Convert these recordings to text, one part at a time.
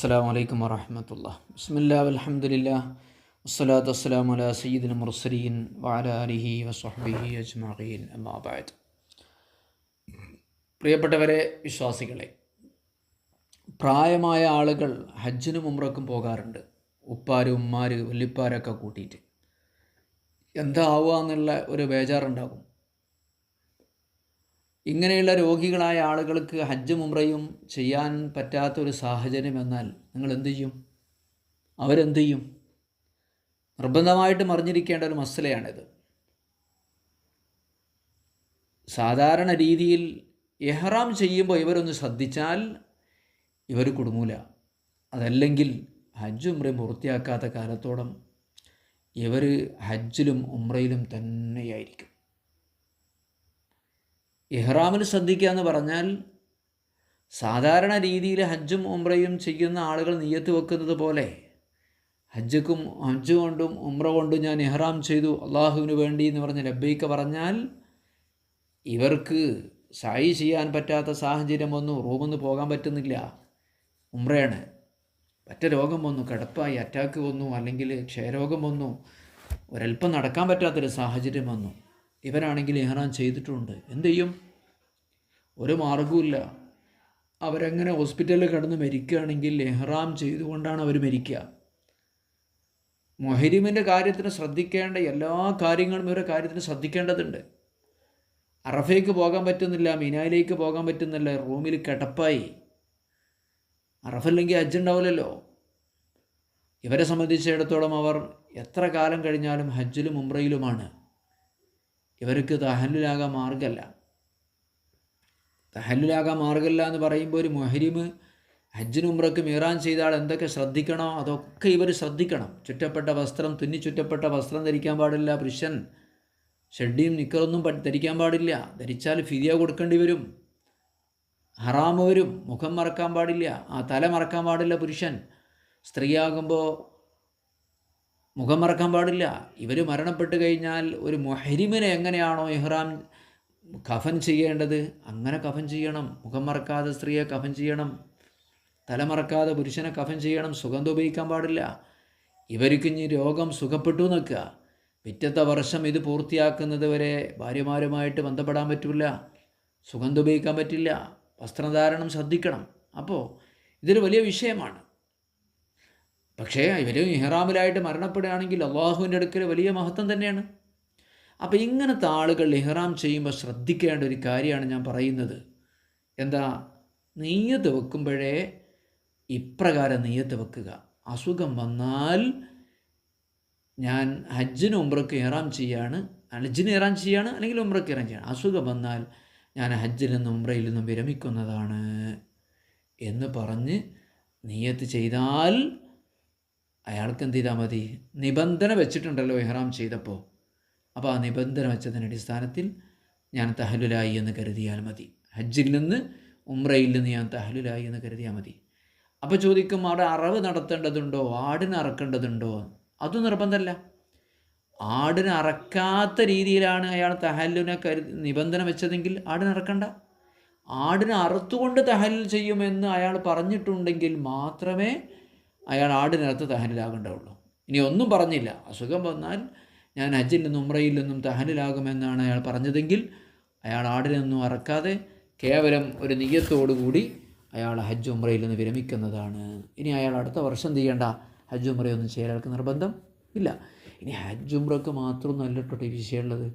അസ്സാം വലൈക്കും വറഹമത്തുള്ള ബിസ്മില്ലാ അലഹമുല്ല വസ്സലാത്തു വസ്സലാം അല സയ്യിദിൻ മുർസലീൻ വാല അലിഹി വസ്ഹബിഹി അജ്മീൻ അമ്മാബാദ് പ്രിയപ്പെട്ടവരെ വിശ്വാസികളെ പ്രായമായ ആളുകൾ ഹജ്ജിനും ഉമ്രക്കും പോകാറുണ്ട്. ഉപ്പാര് ഉമ്മാര് വല്ലിപ്പാരൊക്കെ കൂട്ടിയിട്ട്. എന്താവുക എന്നുള്ള ഒരു ബേജാറുണ്ടാകും. ഇങ്ങനെയുള്ള രോഗികളായ ആളുകൾക്ക് ഹജ്ജും ഉംറയും ചെയ്യാൻ പറ്റാത്തൊരു സാഹചര്യം എന്നാൽ നിങ്ങൾ എന്ത് ചെയ്യും? അവരെന്ത് ചെയ്യും? നിർബന്ധമായിട്ട് മറിഞ്ഞിരിക്കേണ്ട ഒരു മസലയാണിത്. സാധാരണ രീതിയിൽ എഹ്റാം ചെയ്യുമ്പോൾ ഇവരൊന്ന് ശ്രദ്ധിച്ചാൽ ഇവർ കുടുങ്ങൂല. അതല്ലെങ്കിൽ ഹജ്ജ് ഉമ്രയും പൂർത്തിയാക്കാത്ത കാലത്തോളം ഇവർ ഹജ്ജിലും ഉമ്രയിലും തന്നെയായിരിക്കും. ഇഹ്റാമിൽ ശ്രദ്ധിക്കുക എന്ന് പറഞ്ഞാൽ സാധാരണ രീതിയിൽ ഹജ്ജും ഉംറയും ചെയ്യുന്ന ആളുകൾ നീയത്ത് വെക്കുന്നത് പോലെ ഹജ്ജക്കും ഹജ്ജ് കൊണ്ടും ഉംറ കൊണ്ടും ഞാൻ ഇഹ്റാം ചെയ്തു അള്ളാഹുവിന് വേണ്ടി എന്ന് പറഞ്ഞ് ലബ്ബൈക്ക് പറഞ്ഞാൽ ഇവർക്ക് സായി ചെയ്യാൻ പറ്റാത്ത സാഹചര്യം വന്നു റൂമിൽ പോകാൻ പറ്റുന്നില്ല ഉംറയാണ്. പറ്റ രോഗം വന്നു കിടപ്പായി അറ്റാക്ക് വന്നു അല്ലെങ്കിൽ ക്ഷയരോഗം വന്നു ഒരൽപ്പം നടക്കാൻ പറ്റാത്തൊരു സാഹചര്യം വന്നു. ഇവരാണെങ്കിൽ ഇഹ്റാം ചെയ്തിട്ടുണ്ട്. എന്തു ചെയ്യും? ഒരു മാർഗവുമില്ല അവരെങ്ങനെ ഹോസ്പിറ്റലിൽ കിടന്ന് മരിക്കുകയാണെങ്കിൽ എഹ്റാം ചെയ്തുകൊണ്ടാണ് അവർ മരിക്കുക. മൊഹരിമിന്റെ കാര്യത്തിന് ശ്രദ്ധിക്കേണ്ട എല്ലാ കാര്യങ്ങളും ഇവരുടെ കാര്യത്തിന് ശ്രദ്ധിക്കേണ്ടതുണ്ട്. അറഫയ്ക്ക് പോകാൻ പറ്റുന്നില്ല മിനായിലേക്ക് പോകാൻ പറ്റുന്നില്ല റൂമിൽ കിടപ്പായി. അറഫല്ലെങ്കിൽ ഹജ്ജുണ്ടാവില്ലല്ലോ ഇവരെ സംബന്ധിച്ചിടത്തോളം അവർ എത്ര കാലം കഴിഞ്ഞാലും ഹജ്ജിലും ഉംറയിലുമാണ്. ഇവർക്ക് തഹല്ലുലാകാൻ മാർഗമല്ല തഹല്ലുലാകാൻ മാർഗമല്ല എന്ന് പറയുമ്പോൾ ഒരു മൊഹരിമ് ഹജ്ജിന് ഉമ്രക്ക് മീറാൻ ചെയ്ത ആൾ എന്തൊക്കെ ശ്രദ്ധിക്കണോ അതൊക്കെ ഇവർ ശ്രദ്ധിക്കണം. ചുറ്റപ്പെട്ട വസ്ത്രം തുന്നി ചുറ്റപ്പെട്ട വസ്ത്രം ധരിക്കാൻ പാടില്ല. പുരുഷൻ ഷെഡിയും നിക്കറൊന്നും ധരിക്കാൻ പാടില്ല. ധരിച്ചാൽ ഫിദിയ കൊടുക്കേണ്ടി വരും. ഹറാമ് വരും. മുഖം മറക്കാൻ പാടില്ല. ആ തല മറക്കാൻ പാടില്ല പുരുഷൻ. സ്ത്രീയാകുമ്പോൾ മുഖം മറക്കാൻ പാടില്ല. ഇവർ മരണപ്പെട്ട് കഴിഞ്ഞാൽ ഒരു മൊഹരിമിനെ എങ്ങനെയാണോ ഇഹ്റാം കഫൻ ചെയ്യേണ്ടത്? അങ്ങനെ കഫൻ ചെയ്യണം. മുഖം മറക്കാതെ സ്ത്രീയെ കഫൻ ചെയ്യണം. തലമറക്കാതെ പുരുഷനെ കഫൻ ചെയ്യണം. സുഗന്ധം ഉപയോഗിക്കാൻ പാടില്ല. ഇവർക്ക് ഇനി രോഗം സുഖപ്പെട്ടു നിൽക്കുക. പിറ്റത്തെ വർഷം ഇത് പൂർത്തിയാക്കുന്നത് വരെ ഭാര്യമാരുമായിട്ട് ബന്ധപ്പെടാൻ പറ്റില്ല സുഗന്ധം ഉപയോഗിക്കാൻ പറ്റില്ല. വസ്ത്രധാരണം ശ്രദ്ധിക്കണം. അപ്പോൾ ഇതൊരു വലിയ വിഷയമാണ്. പക്ഷേ ഇവർ ഇഹ്റാമിലായിട്ട് മരണപ്പെടുകയാണെങ്കിൽ അള്ളാഹുവിന്റെ അടുക്കൽ വലിയ മഹത്വം തന്നെയാണ്. അപ്പോൾ ഇങ്ങനത്തെ ആളുകൾ ഇഹ്റാം ചെയ്യുമ്പോൾ ശ്രദ്ധിക്കേണ്ട ഒരു കാര്യമാണ് ഞാൻ പറയുന്നത്. എന്താ? നെയ്യത്ത് വെക്കുമ്പോഴേ ഇപ്രകാരം നെയ്യത്ത് വെക്കുക. അസുഖം വന്നാൽ ഞാൻ ഹജ്ജിന് ഉമ്രക്ക് ഇഹ്റാം ചെയ്യാണ് ഹജ്ജിന് ഇഹ്റാം ചെയ്യാണ് അല്ലെങ്കിൽ ഉംറക്ക് ഇഹ്റാം ചെയ്യാണ്. അസുഖം വന്നാൽ ഞാൻ ഹജ്ജിൽ നിന്നും ഉമ്രയിൽ നിന്നും വിരമിക്കുന്നതാണ് എന്ന് പറഞ്ഞ് നെയ്യത്ത് ചെയ്താൽ അയാൾക്ക് എന്ത് ചെയ്താൽ മതി? നിബന്ധന വെച്ചിട്ടുണ്ടല്ലോ ഇഹ്റാം ചെയ്തപ്പോൾ അപ്പോൾ ആ നിബന്ധന വെച്ചതിന്റെ അടിസ്ഥാനത്തിൽ ഞാൻ തഹലുലായി എന്ന് കരുതിയാൽ മതി. ഹജ്ജിൽ നിന്ന് ഉംറയിൽ നിന്ന് ഞാൻ തഹലുലായി എന്ന് കരുതിയാൽ മതി. അപ്പോൾ ചോദിക്കും അവിടെ അറവ് നടത്തേണ്ടതുണ്ടോ? ആടിന് അറക്കേണ്ടതുണ്ടോ? അതും നിർബന്ധമല്ല ആടിന് അറക്കാത്ത രീതിയിലാണ് അയാൾ തഹല്ലിനെ കരു നിബന്ധന വെച്ചതെങ്കിൽ ആടിന് അറക്കണ്ട. ആടിനെ അറുത്തുകൊണ്ട് തഹല്ലിൽ ചെയ്യുമെന്ന് അയാൾ പറഞ്ഞിട്ടുണ്ടെങ്കിൽ മാത്രമേ അയാൾ ആടിനകത്ത് തഹനിലാകേണ്ടതുള്ളൂ. ഇനി ഒന്നും പറഞ്ഞില്ല. അസുഖം വന്നാൽ ഞാൻ ഹജ്ജിൽ നിന്നും ഉമ്രയിൽ നിന്നും തഹനിലാകുമെന്നാണ് അയാൾ പറഞ്ഞതെങ്കിൽ അയാൾ ആടിനൊന്നും അറക്കാതെ കേവലം ഒരു നീയത്തോടുകൂടി അയാൾ ഹജ്ജ് ഉമ്രയിൽ നിന്ന് വിരമിക്കുന്നതാണ്. ഇനി അയാൾ അടുത്ത വർഷം ചെയ്യേണ്ട? ഹജ്ജ് ഉമ്രയൊന്നും ചെയ്യാൻ നിർബന്ധം ഇല്ല. ഇനി ഹജ്ജ് ഉമ്രക്ക് മാത്രമൊന്നും അല്ല കേട്ടോ ഈ വിഷയമുള്ളത്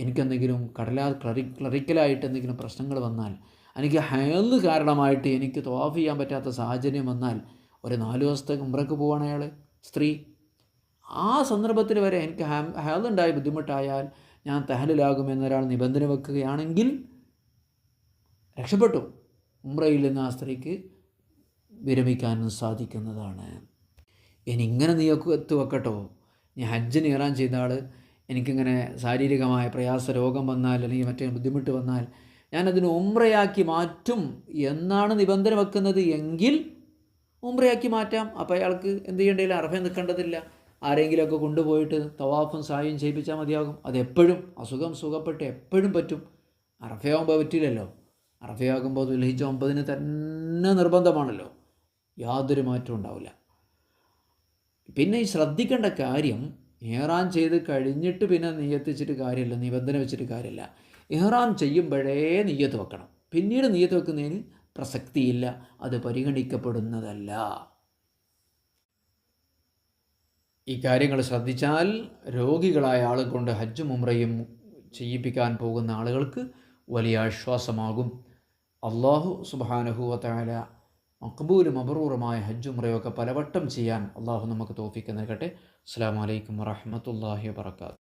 എനിക്കെന്തെങ്കിലും കടലാ ക്ലറി ക്ലറിക്കലായിട്ട് എന്തെങ്കിലും പ്രശ്നങ്ങൾ വന്നാൽ എനിക്ക് ഹയൽ കാരണമായിട്ട് എനിക്ക് തോഫ് ചെയ്യാൻ പറ്റാത്ത സാഹചര്യം വന്നാൽ ഒരു നാല് ദിവസത്തെ ഉമ്രക്ക് പോവാണ് അയാൾ സ്ത്രീ. ആ സന്ദർഭത്തിൽ വരെ എനിക്ക് ഹാലുണ്ടായ ബുദ്ധിമുട്ടായാൽ ഞാൻ തഹലിലാകുമെന്നൊരാൾ നിബന്ധന വെക്കുകയാണെങ്കിൽ രക്ഷപ്പെട്ടു. ഉംറയിൽ നിന്ന് ആ സ്ത്രീക്ക് വിരമിക്കാനും സാധിക്കുന്നതാണ്. ഇനി ഇങ്ങനെ നീ എത്തു വെക്കട്ടോ. ഞാൻ ഹജ്ജിന് ഇറാൻ ചെയ്ത ആൾ എനിക്കിങ്ങനെ ശാരീരികമായ പ്രയാസ രോഗം വന്നാൽ അല്ലെങ്കിൽ മറ്റേ ബുദ്ധിമുട്ട് വന്നാൽ ഞാനതിന് ഉംറയാക്കി മാറ്റും എന്നാണ് നിബന്ധന വെക്കുന്നത് എങ്കിൽ ഉംറയാക്കി മാറ്റാം. അപ്പോൾ അയാൾക്ക് എന്ത് ചെയ്യേണ്ടിയില്ല അറഫ നിൽക്കേണ്ടതില്ല. ആരെങ്കിലുമൊക്കെ കൊണ്ടുപോയിട്ട് തവാഫും സായും ചെയ്യിപ്പിച്ചാൽ മതിയാകും. അതെപ്പോഴും അസുഖം സുഖപ്പെട്ട് എപ്പോഴും പറ്റും. അറഫയാകുമ്പോൾ പറ്റില്ലല്ലോ. അറഫയാകുമ്പോൾ ദുൽഹിജ ഒമ്പതിന് തന്നെ നിർബന്ധമാണല്ലോ. യാതൊരു മാറ്റവും ഉണ്ടാവില്ല. പിന്നെ ഈ ശ്രദ്ധിക്കേണ്ട കാര്യം ഇഹ്റാം ചെയ്ത് കഴിഞ്ഞിട്ട് പിന്നെ നിയത്തിച്ചിട്ട് കാര്യമില്ല. നിബന്ധന വെച്ചിട്ട് കാര്യമില്ല. ഇഹ്റാം ചെയ്യുമ്പോഴേ നെയ്യത്ത് വെക്കണം. പിന്നീട് നെയ്യത്ത് വെക്കുന്നതിന് പ്രസക്തിയില്ല അത് പരിഗണിക്കപ്പെടുന്നതല്ല. ഈ കാര്യങ്ങൾ ശ്രദ്ധിച്ചാൽ രോഗികളായ ആളെ കൊണ്ട് ഹജ്ജും ഉമ്രയും ചെയ്യിപ്പിക്കാൻ പോകുന്ന ആളുകൾക്ക് വലിയ ആശ്വാസമാകും. അള്ളാഹു സുബാനഹുവല മക്ബൂലും അബറൂറുമായ ഹജ്ജുമുറയൊക്കെ പലവട്ടം ചെയ്യാൻ അള്ളാഹു നമുക്ക് തോഫിക്ക് നൽകട്ടെ. അസ്സാം വലൈക്കും വറഹമത്തല്ലാഹി വാത്തു